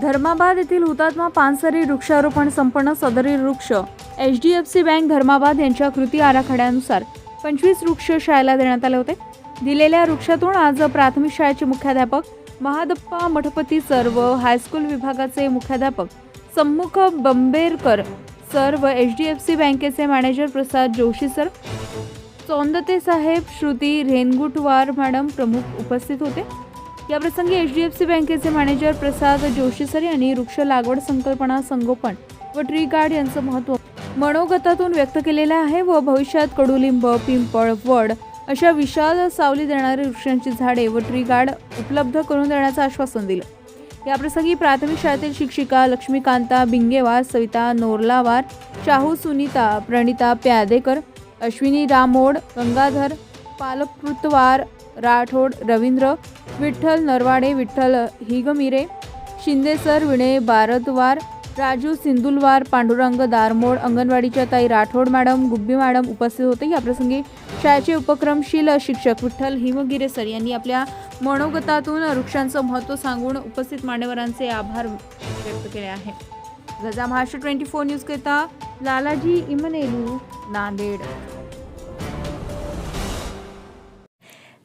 धर्माबाद येथील हुतात्मा पानसरी वृक्षारोपण संपन्न सदरी वृक्ष. H D F C bank Dharmabad यांच्या कृती आराखड्यानुसार पंचवीस वृक्ष शाळेला देण्यात आले होते. दिलेल्या वृक्षातून आज प्राथमिक शाळेचे मुख्याध्यापक महादप्पा मठपती सर व हायस्कूल विभागाचे मुख्याध्यापक सम्मुख बंबेरकर सर व एच डी एफ सी बँकेचे मॅनेजर प्रसाद जोशी सर चोंदते साहेब श्रुती रेनगुटवार मॅडम प्रमुख उपस्थित होते. याप्रसंगी एच डी एफ सी बँकेचे मॅनेजर प्रसाद जोशी सर यांनी वृक्ष लागवड संकल्पना संगोपन व ट्री गार्ड यांचं महत्त्व मनोगतातून व्यक्त केलेलं आहे व भविष्यात कडुलिंब पिंपळ वड अशा विशाल सावली देणारी वृक्षांची झाडे व ट्री गार्ड उपलब्ध करून देण्याचं आश्वासन दिलं. याप्रसंगी प्राथमिक शाळेतील शिक्षिका लक्ष्मीकांता बिंगेवार सविता नोरलावार शाहू सुनीता प्रणिता प्यादेकर अश्विनी रामोड गंगाधर पालकृतवार राठोड रवींद्र विठ्ठल नरवाडे विठ्ठल हिगमिरे शिंदेसर विणे बारतवार राजू सिंदुलवार पांडुरंग दारमोड अंगणवाडीच्या ताई राठोड मॅडम गुब्बी मॅडम उपस्थित होते. याप्रसंगी शाळेचे उपक्रमशील शिक्षक विठ्ठल हिमगिरे सर यांनी आपल्या मनोगतातून वृक्षांचं महत्त्व सांगून उपस्थित मान्यवरांचे आभार व्यक्त केले आहे गजा महाराष्ट्र ट्वेंटी फोर न्यूज करता लालाजी इमनेलू नांदेड.